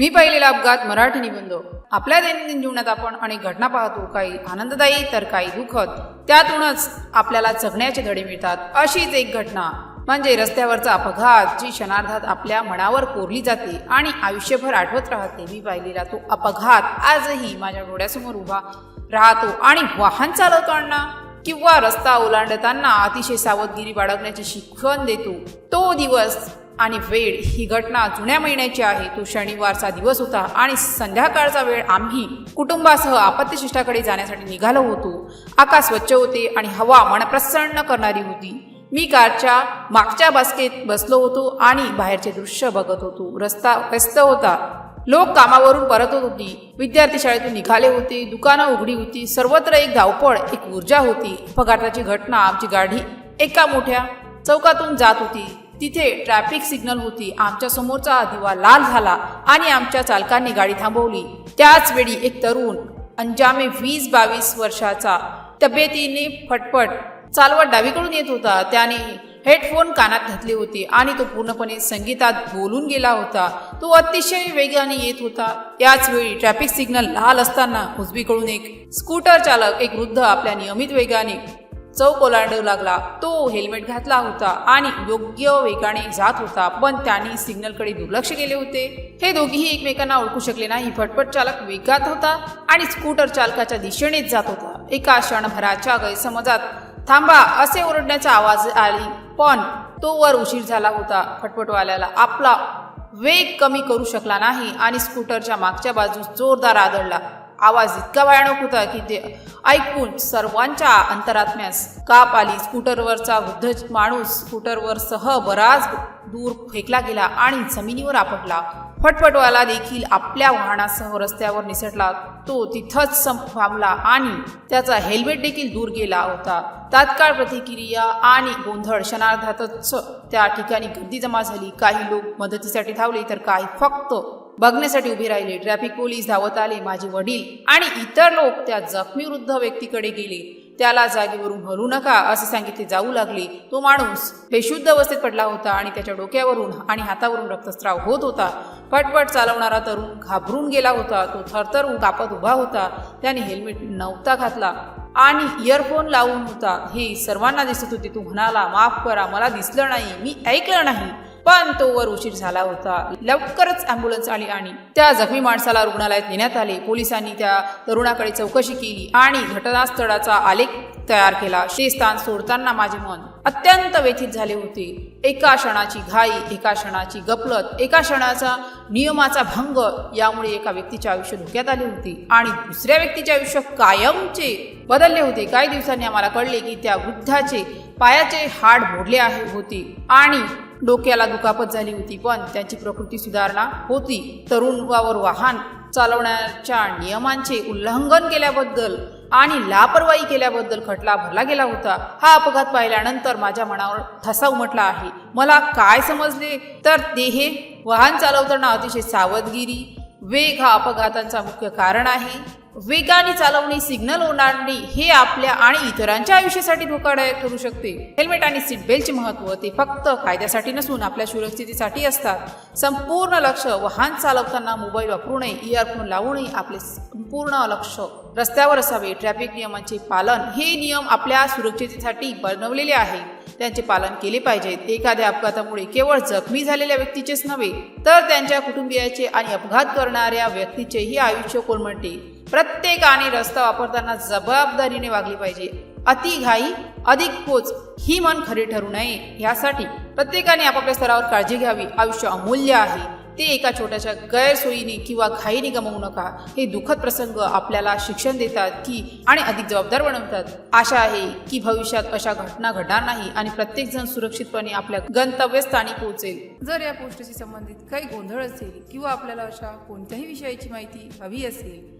मी पाहिलेला अपघात मराठी निबंध. आपल्या दैनंदिन जीवनात आपण अनेक घटना पाहतो. काही आनंददायी तर काही दुःखद. त्यातूनच आपल्याला जगण्याचे धडे मिळतात. अशीच एक घटना. म्हणजे रस्त्यावरचा अपघात जी क्षणार्धात आपल्या मनावर कोरली जाते आणि आयुष्यभर आठवत राहते. मी पाहिलेला तो अपघात आजही माझ्या डोळ्यासमोर उभा राहतो. आणि वाहन चालवताना किंवा रस्ता ओलांडताना अतिशय सावधगिरी बाळगण्याची शिकवण देतो. तो दिवस आणि वेळ ही घटना जुन्या महिन्याची आहे. तो शनिवारचा दिवस होता आणि संध्याकाळचा वेळ आम्ही कुटुंबासह आपत्तीशिष्टाकडे जाण्यासाठी निघालो होतो. आकाश स्वच्छ होते आणि हवा मन प्रसन्न करणारी होती. मी कारच्या मागच्या बास्केत बसलो होतो आणि बाहेरचे दृश्य बघत होतो. रस्ता व्यस्त होता. लोक कामावरून परत होत होती. विद्यार्थी शाळेतून निघाले होते. दुकानं उघडी होती. सर्वत्र एक धावपळ एक ऊर्जा होती. अपघाताची घटना आमची गाडी एका मोठ्या चौकातून जात होती. तिथे ट्रॅफिक सिग्नल होती. आमच्या समोरचा दिवा लाल झाला आणि आमच्या चालकांनी गाडी थांबवली. त्याच वेळी एक तरुण अंजामे वीस बावीस वर्षाचा तब्येतीने फटफट चालवत डावीकडून येत होता. त्याने हेडफोन कानात घातले होते आणि तो पूर्णपणे संगीतात बोलून गेला होता. तो अतिशय वेगाने येत होता. त्याचवेळी वेळी ट्रॅफिक सिग्नल लाल असताना उजवीकडून एक स्कूटर चालक एक वृद्ध आपल्या नियमित वेगाने चौक ओलांडू लागला. तो हेल्मेट घातला होता आणि योग्य वेगाने जात होता पण त्यांनी सिग्नलकडे दुर्लक्ष केले होते. हे दोघेही एकमेकांना ओळखू शकले नाही. फटफट चालक वेगात होता आणि स्कूटर चालकाच्या दिशेनेच जात होता. एका क्षणभराच्या गैरसमजात थांबा असे ओरडण्याचा आवाज आली. पण तो वर उशीर झाला होता. फटफटवाल्याला आपला वेग कमी करू शकला नाही आणि स्कूटरच्या मागच्या बाजूस जोरदार आदळला. आवाज इतका भयानक होता की ते ऐकून सर्वांच्या अंतरात्म्यास काप आली. स्कूटरवरचा वृद्ध माणूस स्कूटरवर सह बराच दूर फेकला गेला आणि जमिनीवर आपटला. फटफटवाला देखील आपल्या वाहनासह रस्त्यावर निसटला. तो तिथंच थांबला आणि त्याचा हेल्मेट देखील दूर गेला होता. तात्काळ प्रतिक्रिया आणि गोंधळ क्षणार्धातच त्या ठिकाणी गर्दी जमा झाली. काही लोक मदतीसाठी धावले तर काही फक्त बघण्यासाठी उभे राहिले. ट्रॅफिक पोलीस धावत आले माझे वडील आणि इतर लोक त्या जखमी वृद्ध व्यक्तीकडे गेले. त्याला जागेवरून हलू नका असे सांगितले जाऊ लागले. तो माणूस बेशुद्ध अवस्थेत पडला होता आणि त्याच्या डोक्यावरून आणि हातावरून रक्तस्राव होत होता. पटपट चालवणारा तरुण घाबरून गेला होता. तो थरथर कापत उभा होता. त्याने हेल्मेट नव्हता घातला आणि इयरफोन लावून होता. हे सर्वांना दिसत होते. तू म्हणाला माफ करा मला दिसलं नाही. मी ऐकलं नाही. पण तो वर उशीर झाला होता. लवकरच अँब्युलन्स आली आणि त्या जखमी माणसाला रुग्णालयात नेण्यात आले. पोलिसांनी त्या तरुणाकडे चौकशी केली आणि घटनास्थळाचा आलेख तयार केला. ते स्थान सोडताना माझे मन अत्यंत व्यथित झाले होते. एका क्षणाची घाई एका क्षणाची गपलत एका क्षणाचा नियमाचा भंग यामुळे एका व्यक्तीचे आयुष्य धोक्यात आले होते आणि दुसऱ्या व्यक्तीचे आयुष्य कायमचे बदलले होते. काही दिवसांनी आम्हाला कळले की त्या वृद्धाचे पायाचे हाड मोडले आहे होते आणि डोक्याला दुखापत झाली होती पण त्यांची प्रकृती सुधारणा होती. तरुणावर वाहन चालवण्याच्या नियमांचे उल्लंघन केल्याबद्दल आणि लापरवाही केल्याबद्दल खटला भरला गेला होता. हा अपघात पाहिल्यानंतर माझ्या मनावर ठसा उमटला आहे. मला काय समजले? तर ते हे वाहन चालवताना अतिशय सावधगिरी वेग हा अपघातांचा मुख्य कारण आहे. वेगाने चालवणे सिग्नल ओलांडणे हे आपल्या आणि इतरांच्या आयुष्यासाठी धोकादायक ठरू शकते. हेल्मेट आणि सीट बेल्टचे महत्त्व ते फक्त कायद्यासाठी नसून आपल्या सुरक्षितेसाठी असतात. संपूर्ण लक्ष वाहन चालवताना मोबाईल वापरू नये इयरफोन लावू नये आपले संपूर्ण लक्ष रस्त्यावर असावे. ट्रॅफिक नियमांचे पालन हे नियम आपल्या सुरक्षितेसाठी बनवलेले आहे त्यांचे पालन केले पाहिजेत एखाद्या अपघातामुळे केवळ जखमी झालेल्या व्यक्तीचेच नव्हे तर त्यांच्या कुटुंबियाचे आणि अपघात करणाऱ्या व्यक्तीचेही आयुष्य कोलमडते. प्रत्येकाने रस्ता वापरताना जबाबदारीने वागली पाहिजे. अति घाई अधिक पोच ही मन खरी ठरू नये. यासाठी प्रत्येकाने आपापल्या स्तरावर काळजी घ्यावी. आयुष्य अमूल्य आहे. ते एका छोट्याशा गैरसोयीने किंवा घाईने गमवू नका. हे दुःखद प्रसंग आपल्याला शिक्षण देतात की आणि अधिक जबाबदार बनवतात. आशा आहे की भविष्यात अशा घटना घडणार नाही आणि प्रत्येक जण सुरक्षितपणे आपल्या गंतव्यस्थानी पोहोचेल. जर या पोस्टशी संबंधित काही गोंधळ असेल किंवा आपल्याला अशा कोणत्याही विषयाची माहिती हवी असेल